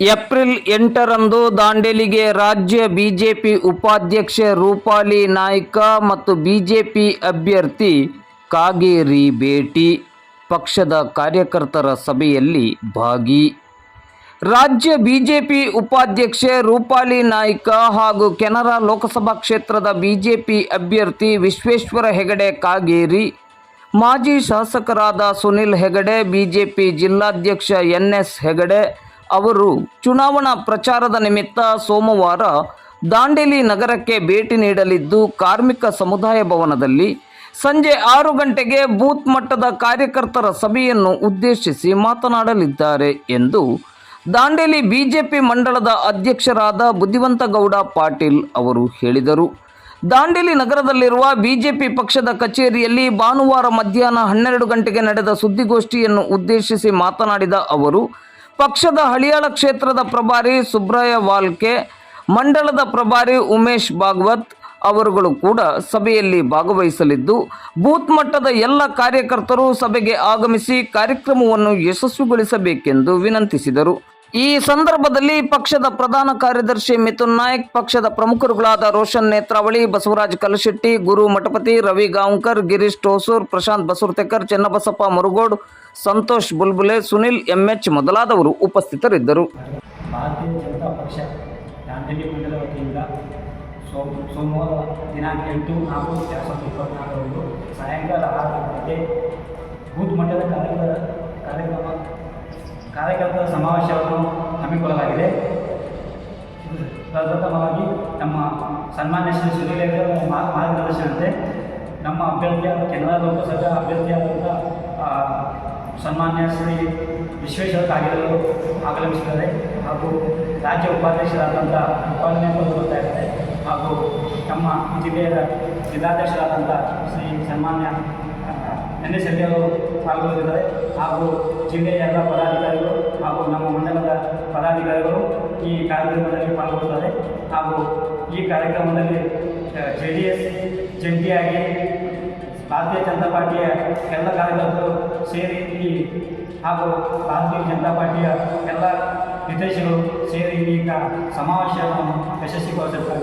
April ಎಂಟರಂದು ದಾಂಡೇಲಿಗೆ ರಾಜ್ಯ BJP ಉಪಾಧ್ಯಕ್ಷೆ ರೂಪಾಲಿ ನಾಯ್ಕ ಮತ್ತು ಬಿಜೆಪಿ ಅಭ್ಯರ್ಥಿ ಕಾಗೇರಿ ಭೇಟಿ, ಪಕ್ಷದ ಕಾರ್ಯಕರ್ತರ ಸಭೆಯಲ್ಲಿ ಭಾಗಿ. ರಾಜ್ಯ ಬಿಜೆಪಿ ಉಪಾಧ್ಯಕ್ಷೆ ರೂಪಾಲಿ ನಾಯ್ಕ ಹಾಗೂ ಕೆನರಾ ಲೋಕಸಭಾ ಕ್ಷೇತ್ರದ ಬಿಜೆಪಿ ಅಭ್ಯರ್ಥಿ ವಿಶ್ವೇಶ್ವರ ಹೆಗಡೆ ಕಾಗೇರಿ, ಮಾಜಿ ಶಾಸಕರಾದ ಸುನಿಲ್ ಹೆಗಡೆ, ಬಿಜೆಪಿ ಜಿಲ್ಲಾಧ್ಯಕ್ಷ ಎನ್ ಎಸ್ ಹೆಗಡೆ ಅವರು ಚುನಾವಣಾ ಪ್ರಚಾರದ ನಿಮಿತ್ತ ಸೋಮವಾರ ದಾಂಡೇಲಿ ನಗರಕ್ಕೆ ಭೇಟಿ ನೀಡಲಿದ್ದು, ಕಾರ್ಮಿಕ ಸಮುದಾಯ ಭವನದಲ್ಲಿ ಸಂಜೆ ಆರು ಗಂಟೆಗೆ ಬೂತ್ ಮಟ್ಟದ ಕಾರ್ಯಕರ್ತರ ಸಭೆಯನ್ನು ಉದ್ದೇಶಿಸಿ ಮಾತನಾಡಲಿದ್ದಾರೆ ಎಂದು ದಾಂಡೇಲಿ ಬಿಜೆಪಿ ಮಂಡಳದ ಅಧ್ಯಕ್ಷರಾದ ಬುದ್ಧಿವಂತಗೌಡ ಪಾಟೀಲ್ ಅವರು ಹೇಳಿದರು. ದಾಂಡೇಲಿ ನಗರದಲ್ಲಿರುವ ಬಿಜೆಪಿ ಪಕ್ಷದ ಕಚೇರಿಯಲ್ಲಿ ಭಾನುವಾರ ಮಧ್ಯಾಹ್ನ ಹನ್ನೆರಡು ಗಂಟೆಗೆ ನಡೆದ ಸುದ್ದಿಗೋಷ್ಠಿಯನ್ನು ಉದ್ದೇಶಿಸಿ ಮಾತನಾಡಿದ ಅವರು ಪಕ್ಷದ ಹಳಿಯಾಳ ಕ್ಷೇತ್ರದ ಪ್ರಭಾರಿ ಸುಬ್ರಾಯ ವಾಲ್ಕೆ ಮಂಡಳದ ಪ್ರಭಾರಿ ಉಮೇಶ್ ಭಾಗವತ್ ಅವರುಗಳು ಕೂಡ ಸಭೆಯಲ್ಲಿ ಭಾಗವಹಿಸಲಿದ್ದು, ಬೂತ್ ಮಟ್ಟದ ಎಲ್ಲ ಕಾರ್ಯಕರ್ತರು ಸಭೆಗೆ ಆಗಮಿಸಿ ಕಾರ್ಯಕ್ರಮವನ್ನು ಯಶಸ್ವಿಗೊಳಿಸಬೇಕೆಂದು ವಿನಂತಿಸಿದರು. ಈ ಸಂದರ್ಭದಲ್ಲಿ ಪಕ್ಷದ ಪ್ರಧಾನ ಕಾರ್ಯದರ್ಶಿ ಮಿಥುನ್ ನಾಯಕ್, ಪಕ್ಷದ ಪ್ರಮುಖರುಗಳಾದ ರೋಷನ್ ನೇತ್ರಾವಳಿ, ಬಸವರಾಜ್ ಕಲಶೆಟ್ಟಿ, ಗುರು ಮಠಪತಿ ರವಿ ಗಾಂವ್ಕರ್, ಗಿರೀಶ್ ಟೋಸೂರ್ ಪ್ರಶಾಂತ್ ಬಸವರ್ತೆಕರ್, ಚೆನ್ನಬಸಪ್ಪ ಮುರುಗೋಡ್, ಸಂತೋಷ್ ಬುಲ್ಬುಲೆ, ಸುನಿಲ್ ಎಂಎಚ್ ಮೊದಲಾದವರು ಉಪಸ್ಥಿತರಿದ್ದರು. ಭಾರತೀಯ ಜನತಾ ಪಕ್ಷ ಮಂಡಲ ವತಿಯಿಂದ ಸೋಮ ಸೋಮವಾರ ದಿನಾಂಕ ಎಂಟು ನಾಲ್ಕು ಕಾರ್ಯಕರ್ತರ ಸಮಾವೇಶವನ್ನು ಹಮ್ಮಿಕೊಳ್ಳಲಾಗಿದೆ. ಪ್ರಪ್ರಥಮವಾಗಿ ನಮ್ಮ ಸನ್ಮಾನ್ಯ ಶ್ರೀ ಸುನೀಲ್ ಹೆಗಡೆ ಅವರ ಮಾ- ಮಾರ್ಗದರ್ಶನದಂತೆ ನಮ್ಮ ಅಭ್ಯರ್ಥಿಯಾದ ಕೆನರಾ ಲೋಕಸಭಾ ಅಭ್ಯರ್ಥಿಯಾದಂಥ ಸನ್ಮಾನ್ಯ ಶ್ರೀ ವಿಶ್ವೇಶ್ವರ ಕಾಗೇರವರು ಆಗಮಿಸಿದ್ದಾರೆ ಹಾಗೂ ರಾಜ್ಯ ಉಪಾಧ್ಯಕ್ಷರಾದಂಥ ಉಪಾಧನೆ ಬರ್ತಾ ಇದ್ದಾರೆ ಹಾಗೂ ನಮ್ಮ ಜಿಲ್ಲೆಯ ಜಿಲ್ಲಾಧ್ಯಕ್ಷರಾದಂಥ ಶ್ರೀ ಸನ್ಮಾನ್ಯ ಎನ್ ಎಸ್ ಅವರು ಪಾಲ್ಗೊಳ್ಳಲಿದ್ದಾರೆ ಹಾಗೂ ಜಿಲ್ಲೆಯ ಎಲ್ಲ ಪದಾಧಿಕಾರಿಗಳು ಹಾಗೂ ನಮ್ಮ ಮಂಡಲದ ಪದಾಧಿಕಾರಿಗಳು ಈ ಕಾರ್ಯಕ್ರಮದಲ್ಲಿ ಪಾಲ್ಗೊಳ್ಳುತ್ತಾರೆ. ಹಾಗೂ ಈ ಕಾರ್ಯಕ್ರಮದಲ್ಲಿ ಜೆ ಡಿ ಎಸ್ ಜಂಟಿಯಾಗಿ ಭಾರತೀಯ ಜನತಾ ಪಾರ್ಟಿಯ ಎಲ್ಲ ಕಾರ್ಯಕರ್ತರು ಸೇರಿ ಈ, ಹಾಗೂ ಭಾರತೀಯ ಜನತಾ ಪಾರ್ಟಿಯ ಎಲ್ಲ ನಿರ್ದೇಶಕರು ಸೇರಿ ಈ ಸಮಾವೇಶವನ್ನು ಯಶಸ್ವಿಗೊಳಿಸುತ್ತಾರೆ